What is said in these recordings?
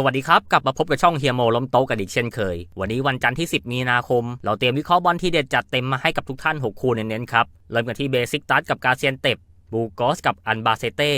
สวัสดีครับ กลับมาพบกับช่องเฮียโมล้มโต๊ะกันอีกเช่นเคย วันนี้วันจันทร์ที่ 10 มีนาคม เราเตรียมวิเคราะห์บอลที่เด็ดจัดเต็มมาให้กับทุกท่าน 6 คู่เน้นๆครับ เริ่มกันที่เบสิกตัสกับกาเซียนเต็บบูกอสกับอันบาเซเต้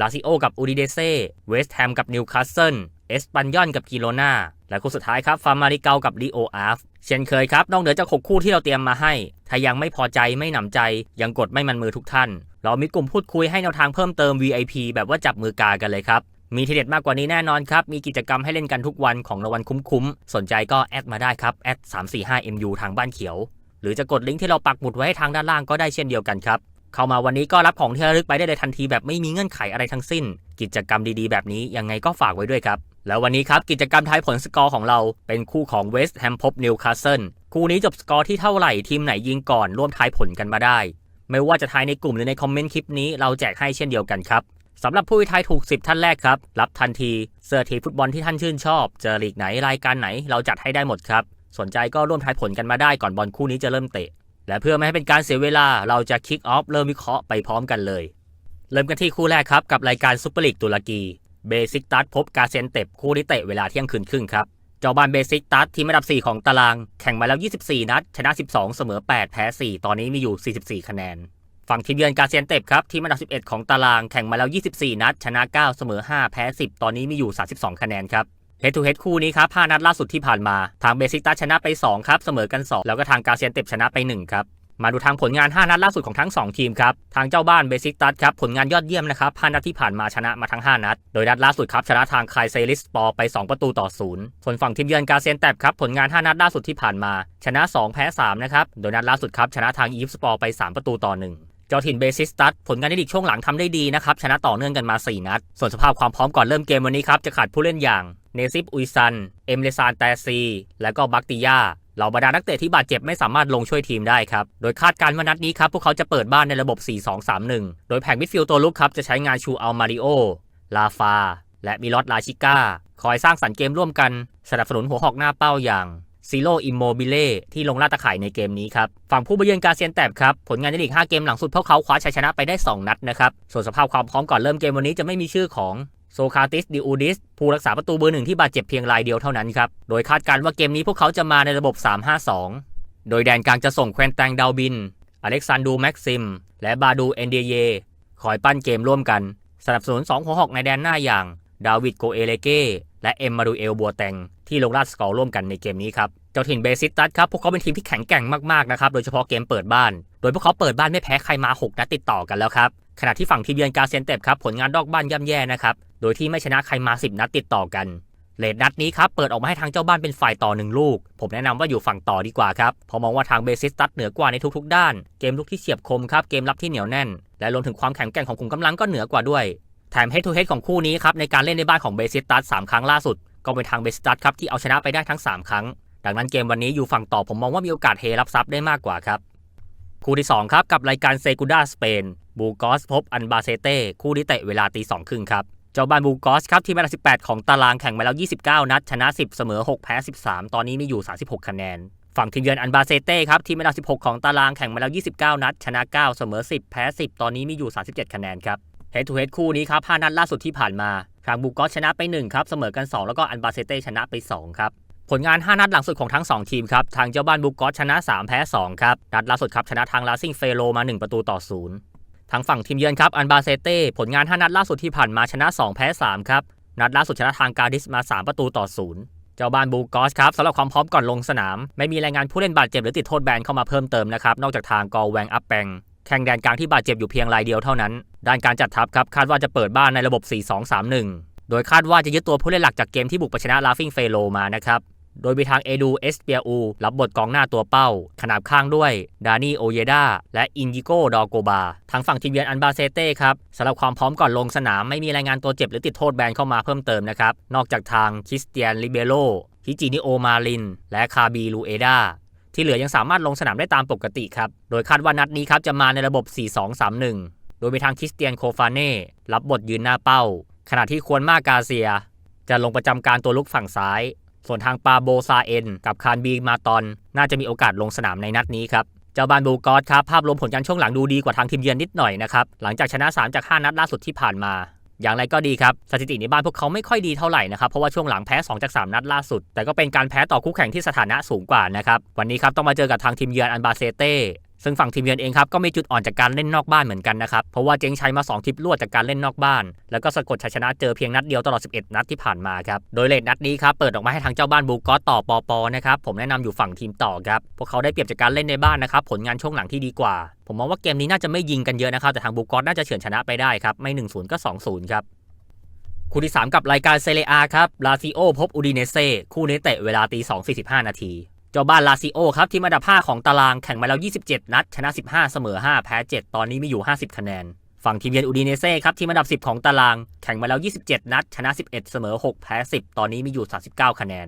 ลาซิโอกับอูดิเดเซ่เวสต์แฮมกับนิวคาสเซิลเอสปันยอนกับกิโลนาและคู่สุดท้ายครับฟาร์มาริเกากับลีโออาฟเช่นเคยครับนอกเหนือจาก 6 คู่ที่เราเตรียมมาให้ ถ้ายังไม่พอใจไม่หนำใจ ยังกดไม่มันมือทุกท่าน เรามีกลุ่มพูดคุยให้แนวทางเพิ่มเติม VIP แบบว่าจับมือกากันเลยครับ มีทีเด็ดมากกว่านี้แน่นอนครับ มีกิจกรรมให้เล่นกันทุกวันของรางวัลคุ้มๆ สนใจก็แอดมาได้ครับแอด 345MU ทางบ้านเขียว หรือจะกดลิงก์ที่เราปักหมุดไว้ให้ทางด้านล่างก็ได้เช่นเดียวกันครับ เข้ามาวันนี้ก็รับของที่ระลึกไปได้เลยทันทีแบบไม่มีเงื่อนไขอะไรทั้งสิ้น กิจกรรมดีๆ แบบนี้ยังไงก็ฝากไว้ด้วยครับแล้ววันนี้ครับ กิจกรรมทายผลสกอร์ของเราเป็นคู่ของเวสต์แฮมพบนิวคาสเซิลคู่นี้จบสกอร์ที่เท่าไหร่ทีมไหนยิงก่อนร่วมทายผลกันมาได้ ไม่ว่าจะทายในกลุ่มหรือในคอมเมนต์คลิปนี้เราแจกให้เช่นเดียวกันครับ สำหรับผู้ที่ทายถูก 10 ท่านแรกครับ รับทันทีเสื้อทีฟุตบอลที่ท่านชื่นชอบ เจอลีกไหนรายการไหนเราจัดให้ได้หมดครับ สนใจก็ร่วมทายผลกันมาได้ก่อนบอลคู่นี้จะเริ่มเตะ และเพื่อไม่ให้เป็นการเสียเวลาเราจะคิกออฟเริ่มวิเคราะห์ไปพร้อมกันเลย เริ่มกันที่คู่แรกครับกับรายการซุปเปอร์ลีกตุรกีเบซิกตัสพบกาเซนเต็บคู่นี้เตะเวลาเที่ยงคืนครึ่งครับเจ้าบ้านเบซิกตัสทีมอันดับ 4 ของตาราง แข่งมาแล้ว 24 นัด ชนะ 12 เสมอ 8 แพ้ 4 ตอนนี้มีอยู่ 44 คะแนน ฝั่งทีมเยือนกาเซียนเต็บครับทีมอันดับ 11 ของตารางแข่งมาแล้ว 24 นัด ชนะ 9 เสมอ 5 แพ้ 10 ตอนนี้มีอยู่ 32 คะแนนครับเฮดทูเฮดคู่นี้ครับ5นัดล่าสุดที่ผ่านมา ทางเบซิตัสชนะไป 2 ครับ เสมอกัน 2 แล้วก็ทางกาเซียนเต็บชนะไป 1 ครับ มาดูทางผลงาน 5 นัดล่าสุดของทั้ง 2 ทีมครับ ทางเจ้าบ้านเบซิกตัสครับ ผลงานยอดเยี่ยมนะครับ5นัดที่ผ่านมาชนะมาทั้ง 5 นัด โดยนัดล่าสุดครับชนะทางคายเซลิสปอร์ไป 2 ประตูต่อศูนย์ส่วนฝั่งทีมเยือนกาเซียนแตบครับผลงาน 5 นัดล่าสุดที่ผ่านมา ชนะ 2 แพ้ 3 นะครับ โดยนัดล่าสุดครับชนะทางอีฟสปอไป 3 ประตูต่อ 1 เจ้าถิ่นเบซิสตัสผลงานในลีกช่วงหลังทำได้ดีนะครับ ชนะต่อเนื่องกันมา 4 นัด ส่วนสภาพความพร้อมก่อนเริ่มเกมวันนี้ครับ จะขาดผู้เล่นอย่าง เนซิฟอุยซัน เอมเลซานแตซี และก็บักติยาเหล่าบรรดานักเตะที่บาดเจ็บไม่สามารถลงช่วยทีมได้ครับ โดยคาดการณ์ว่านัดนี้ครับพวกเขาจะเปิดบ้านในระบบ 4-2-3-1 โดยแผงมิดฟิลด์ตัวลุกครับจะใช้งานชูอัลมาริโอ ลาฟา และมิลอตลาชิก้า คอยสร้างสรรค์เกมร่วมกัน สนับสนุนหัวหอกหน้าเป้าอย่าง ซีโร่อิมโมบิเล่ที่ลงล่าตะข่ายในเกมนี้ครับฝั่งผู้บเยือนกาเซียนแตบครับ ผลงานในลีก 5 เกมหลังสุดพวกเขาคว้าชัยชนะไปได้ 2 นัดนะครับ ส่วนสภาพความพร้อมก่อนเริ่มเกมวันนี้จะไม่มีชื่อของโซคาติสดิอูดิสผู้รักษาประตูเบอร์หนึ่งที่บาดเจ็บเพียงรายเดียวเท่านั้นครับ โดยคาดการณ์ว่าเกมนี้พวกเขาจะมาในระบบ 3-5-2 โดยแดนกลางจะส่งแควนแตงดาวบิน อเล็กซานดูแม็กซิม และบาดูเอนเดเยคอยปั้นเกมร่วมกัน สนับสนุน2หัวหอกในแดนหน้าอย่าง ดาวิดโกเอเลเก และเอ็มมาดูเอลบัวแตงที่ลงราดสกอร์ร่วมกันในเกมนี้ครับ เจ้าถิ่นเบซิสตัสครับพวกเขาเป็นทีมที่แข็งแกร่งมากๆนะครับโดยเฉพาะเกมเปิดบ้าน โดยพวกเขาเปิดบ้านไม่แพ้ใครมา 6 นัดติดต่อกันแล้วครับขณะที่ฝั่งทีมเยือนกาเซนเต็บครับผลงานดอกบ้านย่ำแย่นะครับโดยที่ไม่ชนะใครมา 10 นัดติดต่อกันเลดนัดนี้ครับเปิดออกมาให้ทางเจ้าบ้านเป็นฝ่ายต่อหนึ่งลูก ผมแนะนำว่าอยู่ฝั่งต่อดีกว่าครับเพราะมองว่าทางเบซิสตัสเหนือกว่าในทุกๆ ด้าน เกมลุกที่เฉียบคมครับเกมรับที่เหนียวแน่น และรวมถึงความแข็งแกร่งของกลุ่มกำลังก็เหนือกว่าด้วย แถมเฮดทูเฮดของคู่นี้ครับในการเล่นในบ้านของเบซิตัส3ครั้งล่าสุด ก็เป็นทางเบซิตัสครับที่เอาชนะไปได้ทั้ง 3 ครั้ง ดังนั้นเกมวันนี้อยู่ฝั่งต่อผมมองว่ามีโอกาสเฮรับซับได้มากกว่าครับคู่ที่2ครับกับรายการเซกูด้าสเปนบูกอสพบอันบาเซเต้คู่นี้เตะเวลาตีสองครึ่งครับเจ้าบ้านบูกอสครับทีมอันดับ18 ของตารางแข่งมาแล้ว 29 นัด ชนะ 10 เสมอ 6 แพ้ 13 ตอนนี้มีอยู่ 36 คะแนน ฝั่งทีมเยือนอันบาเซเต้ครับทีมอันดับ16 ของตารางแข่งมาแล้ว 29 นัด ชนะ 9 เสมอ 10 แพ้ 10 ตอนนี้มีอยู่ 37 คะแนนครับเฮดทูเฮดคู่นี้ครับ5นัดล่าสุดที่ผ่านมาทางบูกอสชนะไป1ครับเสมอกัน 2 แล้วก็อันบาเซเต้ชนะไป2ครับผลงาน 5 นัดหลังสุดของทั้ง 2 ทีมครับ ทางเจ้าบ้านบูกอสชนะ 3 แพ้ 2 ครับ นัดล่าสุดครับ ชนะทางลาซิงเฟโลมา 1 ประตูต่อ 0 ทางฝั่งทีมเยือนครับ อันบาเซเต้ ผลงาน 5 นัดล่าสุดที่ผ่านมาชนะ 2 แพ้ 3 ครับ นัดล่าสุดชนะทางกาดิสมา 3 ประตูต่อ 0 เจ้าบ้านบูกอสครับสำหรับความพร้อมก่อนลงสนาม ไม่มีรายงานผู้เล่นบาดเจ็บหรือติดโทษแบนเข้ามาเพิ่มเติมนะครับนอกจากทางกอแวงอัปแปง แข่งแดนกลางที่บาดเจ็บอยู่เพียงรายเดียวเท่านั้น ด้านการจัดทัพครับคาดว่าจะเปิดบ้านในระบบ 4-2-3-1 โดยคาดว่าจะยึดตัวผู้เล่นหลักจากเกมที่บุกไปชนะลาฟิงเฟโลมานะครับ โดยมีทางเอดูเอสเปียอูรับบทกองหน้าตัวเป้า ขนาบข้างด้วย ดานี่โอเยดาและอินยิโกดอโกบา ทางฝั่งทีมเยือนอันบาเซเต้ครับสำหรับความพร้อมก่อนลงสนามไม่มีรายงานตัวเจ็บหรือติดโทษแบนเข้ามาเพิ่มเติมนะครับ นอกจากทางคริสเตียนลิเบโรฮิจินิโอมาลิน และคาบีลูเอดา ที่เหลือยังสามารถลงสนามได้ตามปกติครับ โดยคาดว่านัดนี้ครับจะมาในระบบ 4-2-3-1 โดยมีทางคริสเตียนโคฟาเน่รับบทยืนหน้าเป้า ขณะที่ควรมากาเซีย จะลงประจำการตัวลุกฝั่งซ้าย ส่วนทางปาโบซาเอ็น กับคารบีมาตอน น่าจะมีโอกาสลงสนามในนัดนี้ครับเจ้าบานบูกอสครับภาพรวมผลการช่วงหลังดูดีกว่าทางทีมเยือนนิดหน่อยนะครับหลังจากชนะ 3 จาก 5 นัดล่าสุดที่ผ่านมา อย่างไรก็ดีครับ สถิติในบ้านพวกเขาไม่ค่อยดีเท่าไหร่นะครับ เพราะว่าช่วงหลังแพ้2จาก3นัดล่าสุด แต่ก็เป็นการแพ้ต่อคู่แข่งที่สถานะสูงกว่านะครับ วันนี้ครับต้องมาเจอกับทางทีมเยือนอันบาเซเต้ ซึ่งฝั่งทีมเยือนเองครับก็มีจุดอ่อนจากการเล่นนอกบ้านเหมือนกันนะครับ เพราะว่าเจ๊งชัยมา 2 ทิปรวดจากการเล่นนอกบ้าน แล้วก็สะกดชัยชนะเจอเพียงนัดเดียวตลอด 11 นัดที่ผ่านมาครับ โดยเลทนัดนี้ครับเปิดออกมาให้ทางเจ้าบ้านบูกอต่อปอปอนะครับผมแนะนำอยู่ฝั่งทีมต่อครับ พวกเขาได้เปรียบจากการเล่นในบ้านนะครับผลงานช่วงหลังที่ดีกว่า ผมมองว่าเกมนี้น่าจะไม่ยิงกันเยอะนะครับแต่ทางบูกอสน่าจะเฉือนชนะไปได้ครับไม่1-0ก็2-0ครับคู่ที่ 3 กับรายการเซเรียครับลาซิโอพบอูดิเนเซ่คู่นี้เตะเวลาตี2 45 นาที จ้าบ้านลาซิโอครับที่อันดับ 5 ของตารางแข่งมาแล้ว 27 นัด ชนะ 15 เสมอ 5 แพ้ 7 ตอนนี้มีอยู่ 50 คะแนน ฝั่งทีมเยือนอูดิเนเซ่ครับที่อันดับ 10 ของตารางแข่งมาแล้ว 27 นัด ชนะ 11 เสมอ 6 แพ้ 10 ตอนนี้มีอยู่ 39 คะแนน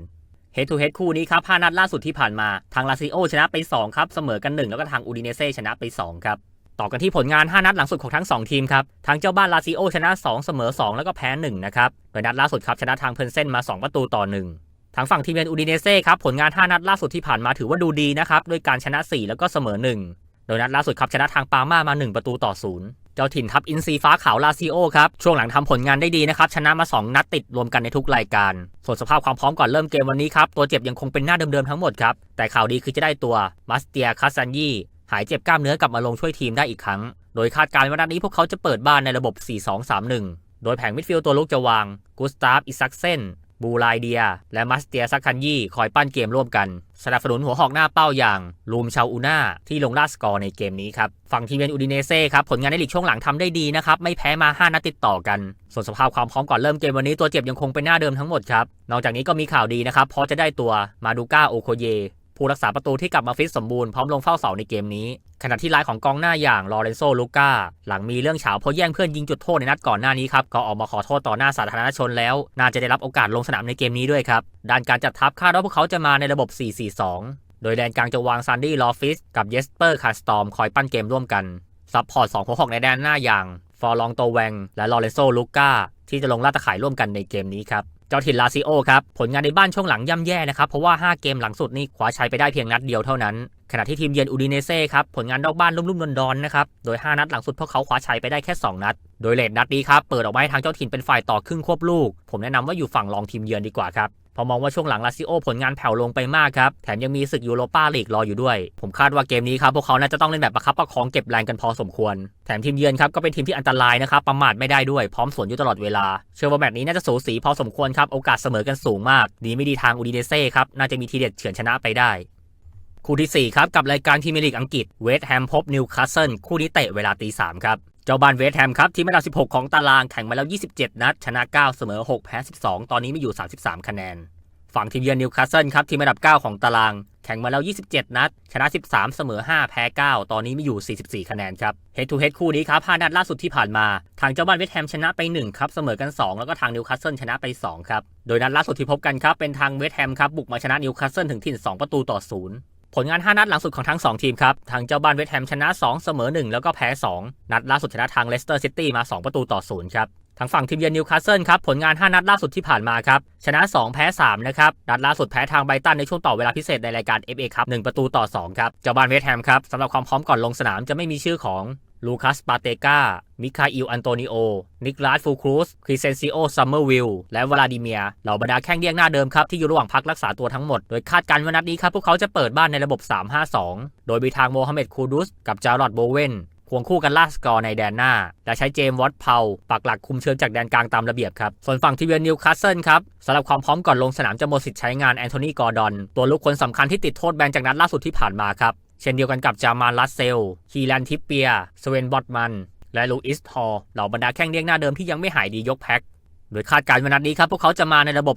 Head to Head คู่นี้ครับ 5 นัดล่าสุดที่ผ่านมา ทางลาซิโอชนะไป 2 ครับ เสมอกัน 1 แล้วก็ทางอูดิเนเซ่ชนะไป 2 ครับ ต่อกันที่ผลงาน 5 นัดหลังสุดของทั้ง 2 ทีมครับ ทางเจ้าบ้านลาซิโอชนะ 2 เสมอ 2 แล้วก็แพ้ 1 นะครับ โดยนัดล่าสุดครับชนะทางเพนเซนมา 2 ประตูต่อ 1 ทางฝั่งทีมเยือนอูดิเนเซ่ครับผลงาน 5 นัดล่าสุดที่ผ่านมาถือว่าดูดีนะครับด้วยการชนะ 4 แล้วก็เสมอ 1 โดยนัดล่าสุดครับชนะทางปาม่ามา 1 ประตูต่อ0เจ้าถิ่นทัพอินซีฟ้าขาวลาซิโอครับช่วงหลังทำผลงานได้ดีนะครับชนะมา 2 นัดติดรวมกันในทุกรายการ ส่วนสภาพความพร้อมก่อนเริ่มเกมวันนี้ครับตัวเจ็บยังคงเป็นหน้าเดิมๆทั้งหมดครับแต่ข่าวดีคือจะได้ตัวมัสเตียคาซันยีหายเจ็บกล้ามเนื้อกลับมาลงช่วยทีมได้อีกครั้ง โดยคาดการณ์ว่านัดนี้พวกเขาจะเปิดบ้านในระบบ 4-2-3-1 โดยแผงมิดฟิลด์ตัวลุกจะวางกุสตาฟอิซักเซน บูไลเดีย และมัสเตียซักคันยี่คอยปั้นเกมร่วมกันสนับสนุนหัวหอกหน้าเป้าอย่างลูมชาอูน่าที่ลงล่าสกอร์ในเกมนี้ครับฝั่งทีมเยือนอูดิเนเซ่ครับผลงานในลีกช่วงหลังทำได้ดีนะครับ ไม่แพ้มา 5 นัดติดต่อกัน ส่วนสภาพความพร้อมก่อนเริ่มเกมวันนี้ตัวเจ็บยังคงเป็นหน้าเดิมทั้งหมดครับ นอกจากนี้ก็มีข่าวดีนะครับเพราะจะได้ตัวมาดูก้าโอโคเย ผู้รักษาประตูที่กลับมาฟิตสมบูรณ์พร้อมลงเฝ้าเสาในเกมนี้ ขณะที่ไลน์ของกองหน้าอย่างลอเรนโซลูก้าหลังมีเรื่องเฉาเพราะแย่งเพื่อนยิงจุดโทษในนัดก่อนหน้านี้ครับก็ออกมาขอโทษต่อหน้าสาธารณชนแล้ว น่าจะได้รับโอกาสลงสนามในเกมนี้ด้วยครับด้านการจัดทัพคาดว่าพวกเขาจะมาในระบบ 4-4-2 โดยแดนกลางจะวางซันดี้ลอฟิสกับเยสเปอร์คาสตอมคอยปั้นเกมร่วมกันซับพอร์ต2หัวหอกในแดนหน้าอย่างฟอร์ลองโตแวงและลอเรนโซลูก้าที่จะลงล่าตะข่ายร่วมกันในเกมนี้ครับ เจ้าถิ่นลาซิโอครับ ผลงานในบ้านช่วงหลังย่ำแย่นะครับ เพราะว่า 5 เกมหลังสุดนี่คว้าชัยไปได้เพียงนัดเดียวเท่านั้น ขณะที่ทีมเยือนอูดิเนเซ่ครับ ผลงานนอกบ้านลุ่มๆดอนๆนะครับ โดย 5 นัดหลังสุดพวกเขาคว้าชัยไปได้แค่ 2 นัด โดยเลดนัดนี้ครับ เปิดออกมาให้ทางเจ้าถิ่นเป็นฝ่ายต่อครึ่งควบลูก ผมแนะนำว่าอยู่ฝั่งรองทีมเยือนดีกว่าครับ พอมองว่าช่วงหลังลาซิโอผลงานแผ่วลงไปมากครับ แถมยังมีศึกยูโรปาลีกรออยู่ด้วย ผมคาดว่าเกมนี้ครับ พวกเขาน่าจะต้องเล่นแบบประคับประคองเก็บแรงกันพอสมควร แถมทีมเยือนครับ ก็เป็นทีมที่อันตรายนะครับ ประมาทไม่ได้ด้วย พร้อมสวนอยู่ตลอดเวลา เชื่อว่าแมตช์นี้น่าจะสูสีพอสมควรครับ โอกาสเสมอกันสูงมาก ดีไม่ดีทางอูดิเนเซ่ครับ น่าจะมีทีเด็ดเฉือนชนะไปได้ คู่ที่4ครับกับรายการพรีเมลีกอังกฤษเวสต์แฮมพบนิวคาสเซิลคู่นี้เตะเวลาตีสามครับ เจ้าบ้านเวสแฮมครับทีมอันดับ 16 ของตารางแข่งมาแล้ว 27 นัด ชนะ 9 เสมอ 6 แพ้ 12 ตอนนี้มีอยู่ 33 คะแนน ฝั่งทีมเยือนนิวคาสเซิลครับทีมอันดับ 9 ของตาราง แข่งมาแล้ว 27 นัด ชนะ 13 เสมอ 5 แพ้ 9 ตอนนี้มีอยู่ 44 คะแนนครับ Head to Head คู่นี้ครับ5นัดล่าสุดที่ผ่านมา ทางเจ้าบ้านเวสแฮมชนะไป 1 ครับเสมอกัน 2 แล้วก็ทางนิวคาสเซิลชนะไป 2 ครับโดยนัดล่าสุดที่พบกันครับเป็นทางเวสแฮมครับบุกมาชนะนิวคาสเซิลถึงถิ่น 2 ประตูต่อ 0 ผลงาน 5 นัดหลังสุดของทั้ง 2 ทีมครับ ทางเจ้าบ้านเวสต์แฮมชนะ 2 เสมอ 1 แล้วก็แพ้ 2 นัดล่าสุดชนะทางเลสเตอร์ซิตี้มา 2 ประตูต่อ0ครับทางฝั่งทีมเยือนนิวคาสเซิลครับ ผลงาน 5 นัดล่าสุดที่ผ่านมาครับ ชนะ 2 แพ้ 3 นะครับ นัดล่าสุดแพ้ทางไบตันในช่วงต่อเวลาพิเศษในรายการ FA ครับ1ประตูต่อ 2 ครับ เจ้าบ้านเวสต์แฮมครับสำหรับความพร้อมก่อนลงสนามจะไม่มีชื่อของ ลูคัส ปาเตกา มิคาอิล อันโตนิโอ นิกลาส ฟูครูสคริเซนซิโอ ซัมเมอร์วิล และวลาดิเมีย เหล่าบรรดาแข้งเรียกหน้าเดิมครับ ที่อยู่ระหว่างพักรักษาตัวทั้งหมด โดยคาดการณ์ว่านัดนี้ครับ พวกเขาจะเปิดบ้านในระบบ 3-5-2 โดยมีทางโมฮัมเหม็ด คูดุส กับจารอดโบเวนควงคู่กันล่าสกอร์ในแดนหน้า และใช้เจมส์วอตเพาปักหลักคุมเชิงจากแดนกลางตามระเบียบครับ ส่วนฝั่งทีเยือนนิวคาสเซิลครับสำหรับความพร้อมก่อนลงสนามจะหมดสิทธิ์ใช้งานแอนโทนีกอร์ดอน ตัวลูกคนสำคัญที่ติดโทษแบนจากนัดล่าสุดที่ผ่านมาครับ เช่นเดียวกันกับจามาลัสเซล คีแลนทิปเปีย สเวนบอตมัน และลูอิสฮอลเหล่าบรรดาแข้งเรียกหน้าเดิมที่ยังไม่หายดียกแพ็ค โดยคาดการณ์วันนัดนี้ครับ พวกเขาจะมาในระบบ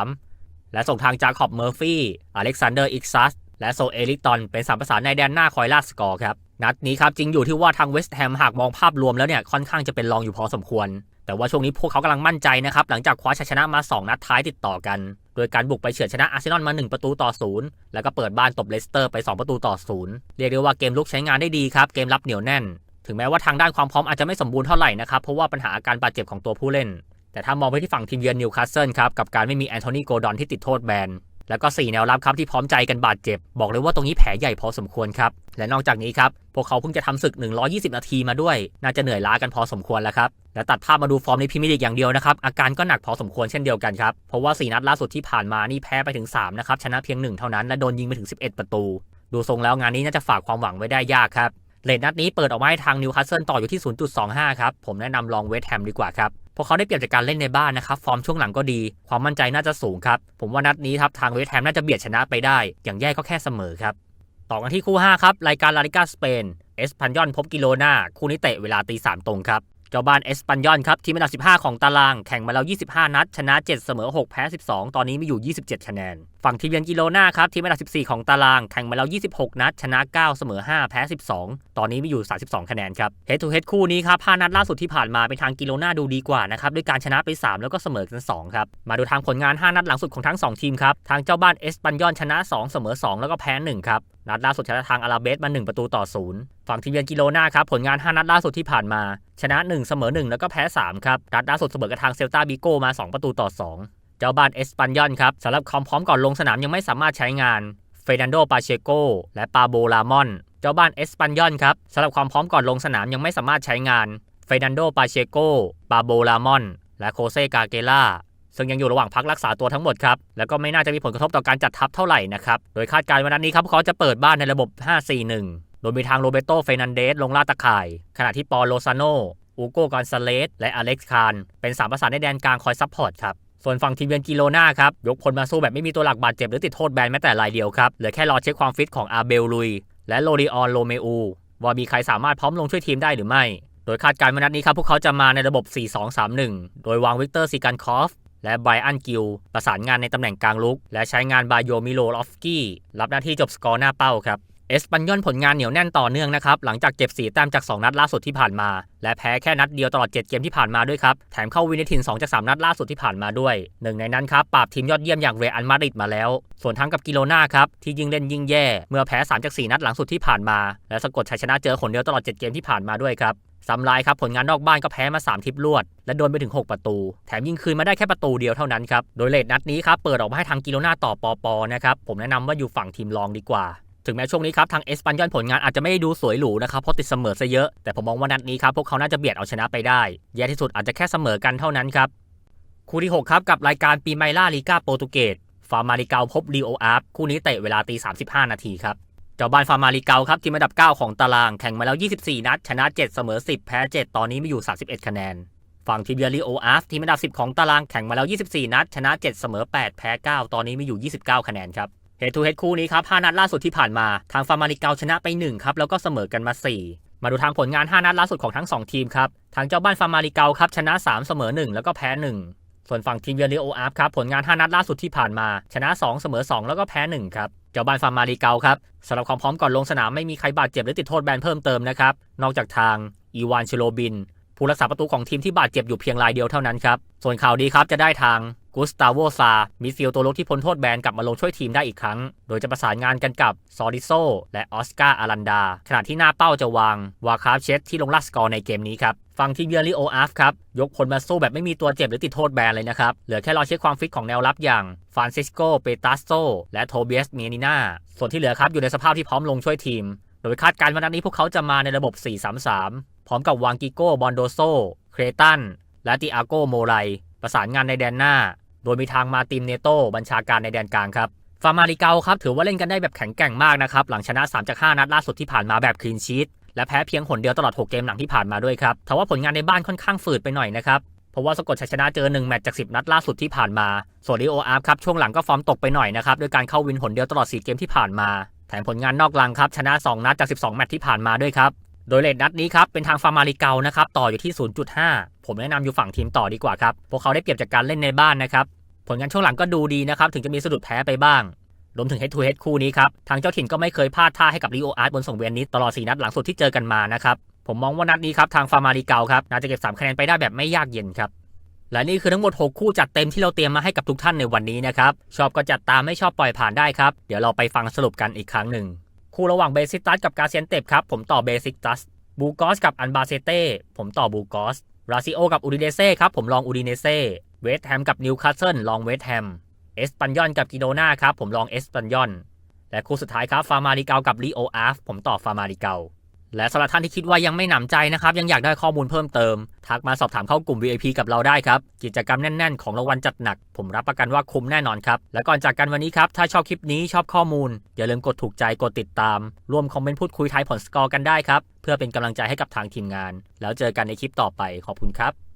4-3-3 และส่งทางจาคอบเมอร์ฟี่อเล็กซานเดอร์อิกซัส และโซเอลิกตันเป็นสามประสานในแดนหน้าคอยล่าสกอร์ครับ นัดนี้ครับจริงอยู่ที่ว่าทางเวสต์แฮมหากมองภาพรวมแล้วเนี่ยค่อนข้างจะเป็นรองอยู่พอสมควร แต่ว่าช่วงนี้พวกเขากำลังมั่นใจนะครับหลังจากคว้าชัยชนะมา 2 นัดท้ายติดต่อกัน ดยการบุกไปเฉือนชนะอาร์เซนอลมา 1 ประตูต่อ0แล้วก็เปิดบ้านตบเลสเตอร์ไป 2 ประตูต่อ0เรียกได้ว่าเกมลุกใช้งานได้ดีครับ เกมรับเหนียวแน่น ถึงแม้ว่าทางด้านความพร้อมอาจจะไม่สมบูรณ์เท่าไหร่นะครับ เพราะว่าปัญหาอาการบาดเจ็บของตัวผู้เล่น แต่ถ้ามองไปที่ฝั่งทีมเยือนนิวคาสเซิลครับ กับการไม่มีแอนโทนีโกดอนที่ติดโทษแบน แล้วก็ 4 แนวรับครับที่พร้อมใจกันบาดเจ็บ บอกเลยว่าตรงนี้แผลใหญ่พอสมควรครับ และนอกจากนี้ครับ พวกเขาเพิ่งจะทำศึก 120 นาทีมาด้วย น่าจะเหนื่อยล้ากันพอสมควรแล้วครับ และตัดภาพมาดูฟอร์มในพรีเมีลีกอย่างเดียวนะครับ อาการก็หนักพอสมควรเช่นเดียวกันครับ เพราะว่า 4 นัดล่าสุดที่ผ่านมานี่แพ้ไปถึง 3 นะครับ ชนะเพียง 1 เท่านั้น และโดนยิงไปถึง 11 ประตู ดูทรงแล้วงานนี้น่าจะฝากความหวังไว้ได้ยากครับเลดนัดนี้เปิดออกมาให้ทางนิวคาสเซิลต่ออยู่ที่ 0.25 ครับ ผมแนะนำลองเวสต์แฮมดีกว่าครับ พวกเขาได้เปรียบจากการเล่นในบ้านนะครับ ฟอร์มช่วงหลังก็ดี ความมั่นใจน่าจะสูงครับ ผมว่านัดนี้ครับทางเวสต์แฮมน่าจะเบียดชนะไปได้ อย่างแย่ก็แค่เสมอครับ ต่อกันที่คู่ 5 ครับ รายการลาลิกาสเปน เอสพันยอนพบกิโลนาคู่นี้เตะเวลาตีสามตรงครับ เจ้าบ้านเอสปันยอนครับทีมอันดับ 15 ของตาราง แข่งมาแล้ว 25 นัด ชนะ 7 เสมอ 6 แพ้ 12 ตอนนี้มีอยู่ 27 คะแนน ฝั่งทีมเยือนกิโลนาครับทีมอันดับ 14 ของตารางแข่งมาแล้ว 26 นัด ชนะ 9 เสมอ 5 แพ้ 12 ตอนนี้มีอยู่ 32 คะแนนครับเฮดทูเฮดคู่นี้ครับ5นัดล่าสุดที่ผ่านมาเป็นทางกิโลนาดูดีกว่านะครับด้วยการชนะไป 3 แล้วก็เสมอกัน 2 ครับ มาดูทางผลงาน 5 นัดหลังสุดของทั้ง 2 ทีมครับ ทางเจ้าบ้านเอสปันยอนชนะ 2 เสมอ 2 แล้วก็แพ้ 1 ครับนัดล่าสุดชนะทางอาราเบสมา 1 ประตูต่อ 0 ฝั่งทีมเยือนกิโลนาครับผลงาน 5 นัดล่าสุดที่ผ่านมา ชนะ 1 เสมอ 1 แล้วก็แพ้ 3 ครับนัดล่าสุดเสมอกับทางเซลตาบิโกมา 2 ประตูต่อ 2 เจ้าบ้านเอสปันยอนครับสำหรับความพร้อมก่อนลงสนามยังไม่สามารถใช้งานเฟรนันโดปาเชโกและปาโบลามอน เจ้าบ้านเอสปันยอนครับสำหรับความพร้อมก่อนลงสนามยังไม่สามารถใช้งานเฟรนันโดปาเชโกปาโบลามอน และโคเซกาเกล่าซึ่งยังอยู่ระหว่างพักรักษาตัวทั้งหมดครับ แล้วก็ไม่น่าจะมีผลกระทบต่อการจัดทัพเท่าไหร่นะครับ โดยคาดการณ์วันนี้ครับเขาจะเปิดบ้านในระบบ 5-4-1 โดยมีทางโรเบโตเฟรนันเดสลงล่าตะข่าย ขณะที่ปอโลซาโนอูโกกอนซาเลสและอเล็กซ์คารเป็นสามประสานในแดนกลางคอยซัพพอร์ตครับ ส่วนฝั่งทีมเยือนกิโลนาครับ ยกพลมาสู้แบบไม่มีตัวหลักบาดเจ็บหรือติดโทษแบนแม้แต่รายเดียวครับ เหลือแค่รอเช็คความฟิตของอาเบลลุย และโลริออนโลเมอูว่ามีใครสามารถพร้อมลงช่วยทีมได้หรือไม่ โดยคาดการณ์วันนัดนี้ครับพวกเขาจะมาในระบบ 4-2-3-1 โดยวางวิกเตอร์ซิกันคอฟและไบรอันกิลประสานงานในตำแหน่งกลางลุก และใช้งานบาโยมิโลลอฟสกี้รับหน้าที่จบสกอร์หน้าเป้าครับ เอสปันยอนผลงานเหนียวแน่นต่อเนื่องนะครับ หลังจากเก็บสีแต้มจาก 2 นัดล่าสุดที่ผ่านมา และแพ้แค่นัดเดียวตลอด 7 เกมที่ผ่านมาด้วยครับ แถมเข้าวินิทิน 2 จาก 3 นัดล่าสุดที่ผ่านมาด้วย หนึ่งในนั้นครับ ปราบทีมยอดเยี่ยมอย่างเรอัลมาดริดมาแล้ว ส่วนทั้งกับกิโลนาครับ ที่ยิ่งเล่นยิ่งแย่ เมื่อแพ้ 3 จาก 4 นัดหลังสุดที่ผ่านมา และสะกดชัยชนะเจอคนเดียวตลอด 7 เกมที่ผ่านมาด้วยครับซ้ำลายครับผลงานนอกบ้านก็แพ้มา 3 ทิปรวด และโดนไปถึง 6 ประตู แถมยิงคืนมาได้แค่ประตูเดียวเท่านั้นครับ โดยเลดนัดนี้ครับ เปิดออกมาให้ทางกิโลนาต่อปอปอนะครับ ผมแนะนำว่าอยู่ฝั่งทีมรองดีกว่า ถึงแม้ช่วงนี้ครับทางเอสปันยอนผลงานอาจจะไม่ได้ดูสวยหรูนะครับเพราะติดเสมอซะเยอะ แต่ผมมองว่านัดนี้ครับพวกเขาน่าจะเบียดเอาชนะไปได้แย่ที่สุดอาจจะแค่เสมอกันเท่านั้นครับคู่ที่ 6 ครับกับรายการปีไมล่าลีกาโปรตุเกสฟาร์มาริเกาพบลีโออาร์คู่นี้เตะเวลาตี 35 นาทีครับเจ้าบ้านฟาร์มาริเกาครับทีมอันดับ 9 ของตารางแข่งมาแล้ว 24 นัด ชนะ 7 เสมอ 10 แพ้ 7 ตอนนี้มีอยู่ 31 คะแนน ฝั่งทีมเยือนลีโออาร์ทีมอันดับ 10 ของตารางแข่งมาแล้ว 24 นัด ชนะ 7 เสมอ 8 แพ้ 9 ตอนนี้มีอยู่ 29 คะแนนครับ เฮดทูเฮดคู่นี้ครับ5นัดล่าสุดที่ผ่านมาทางฟาร์มาริเกาชนะไป1ครับแล้วก็เสมอกันมา 4มาดูทางผลงาน 5 นัดล่าสุดของทั้ง 2 ทีมครับ ทางเจ้าบ้านฟาร์มาริเกาครับชนะ 3 เสมอ 1 แล้วก็แพ้ 1 ส่วนฝั่งทีมเยือนลีโออาร์ฟครับผลงาน 5 นัดล่าสุดที่ผ่านมา ชนะ 2 เสมอ 2 แล้วก็แพ้ 1 ครับ เจ้าบ้านฟาร์มาริเกาครับสำหรับความพร้อมก่อนลงสนามไม่มีใครบาดเจ็บหรือติดโทษแบนเพิ่มเติมนะครับ นอกจากทางอีวานเชโลบิน ผู้รักษาประตูของทีมที่บาดเจ็บอยู่เพียงรายเดียวเท่านั้นครับ ส่วนข่าวดีครับจะได้ทางกุสตาโวซามิดฟิลด์ตัวลุกที่พ้นโทษแบนกลับมาลงช่วยทีมได้อีกครั้ง โดยจะประสานงานกันกับซอริโซและออสการ์อารันดา ขณะที่หน้าเป้าจะวาง วาคาร์เชสที่ลงลัสกอร์ในเกมนี้ครับฝั่งทีมเยือนลิโออาฟครับ ยกพลมาสู้แบบไม่มีตัวเจ็บหรือติดโทษแบนเลยนะครับ เหลือแค่รอเช็คความฟิตของแนวรับอย่างฟรานซิสโก เปตาสโซ และโทเบียส เมนิน่า ส่วนที่เหลือครับอยู่ในสภาพที่พร้อมลงช่วยทีม โดยคาดการณ์วันนี้พวกเขาจะมาในระบบ 4-3-3 พร้อมกับวางกิโก้ บอนโดโซ เครตัน และติอาโกโมไรประสานงานในแดนหน้า โดยมีทางมาติมเนโตบัญชาการในแดนกลางครับฟาร์มาริเกาครับถือว่าเล่นกันได้แบบแข็งแกร่งมากนะครับ หลังชนะ 3 จาก 5 นัดล่าสุดที่ผ่านมาแบบคลีนชีตและแพ้เพียงหนเดียวตลอด 6 เกมหลังที่ผ่านมาด้วยครับแต่ว่าผลงานในบ้านค่อนข้างฝืดไปหน่อยนะครับเพราะว่าสะกดชัยชนะเจอ 1 แมตช์จาก 10 นัดล่าสุดที่ผ่านมาส่วนดีโออาร์ครับช่วงหลังก็ฟอร์มตกไปหน่อยนะครับด้วยการเข้าวินหนเดียวตลอด 4 เกมที่ผ่านมา แถมผลงานนอกลังครับชนะ 2 นัดจาก 12 แมตช์ที่ผ่านมาด้วยครับ โดยเลทนัดนี้ครับเป็นทางฟาร์มาริเกานะครับต่ออยู่ที่ 0.5 ผมแนะนำอยู่ฝั่งทีมต่อดีกว่าครับพวกเขาได้เปรียบจากการเล่นในบ้านนะครับผลงานช่วงหลังก็ดูดีนะครับถึงจะมีสะดุดแพ้ไปบ้างรวมถึง head to head คู่นี้ครับทางเจ้าถิ่นก็ไม่เคยพลาดท่าให้กับลีโออาร์ตบนส่งเวียนนี้ตลอด 4 นัดหลังสุดที่เจอกันมานะครับผมมองว่านัดนี้ครับทางฟาร์มาริเกาครับน่าจะเก็บ3คะแนนไปได้แบบไม่ยากเย็นครับและนี่คือทั้งหมด 6 คู่จัดเต็มที่เราเตรียมมาให้กับทุกท่านในวันนี้นะครับชอบก็จัดตามไม่ชอบปล่อยผ่านได้ครับเดี๋ยวเราไปฟังสรุปกันอีกครั้งหนึ่ง คู่ระหว่างเบซิตัสกับกาเซียนเตปครับ ผมต่อเบซิตัสบูกอสกับอันบาเซเต้ผมต่อบูกอสราซิโอกับอูดิเนเซ่ครับ ผมลองอูดิเนเซ่เวสต์แฮมกับนิวคาสเซิลลองเวสต์แฮมเอสปันยอนกับกิโดนาครับ ผมลองเอสปันยอนและคู่สุดท้ายครับฟาร์มาริเกากับลีโออาร์ฟผมต่อฟาร์มาริเกา และสำหรับท่านที่คิดว่ายังไม่หนำใจนะครับ ยังอยากได้ข้อมูลเพิ่มเติม ทักมาสอบถามเข้ากลุ่ม VIP กับเราได้ครับ กิจกรรมแน่น ๆ ของรางวัลจัดหนัก ผมรับประกันว่าคุ้มแน่นอนครับ และก่อนจากกันวันนี้ครับ ถ้าชอบคลิปนี้ชอบข้อมูล อย่าลืมกดถูกใจกดติดตาม ร่วมคอมเมนต์พูดคุยทายผลสกอร์กันได้ครับ เพื่อเป็นกำลังใจให้กับทางทีมงาน แล้วเจอกันในคลิปต่อไปขอบคุณครับ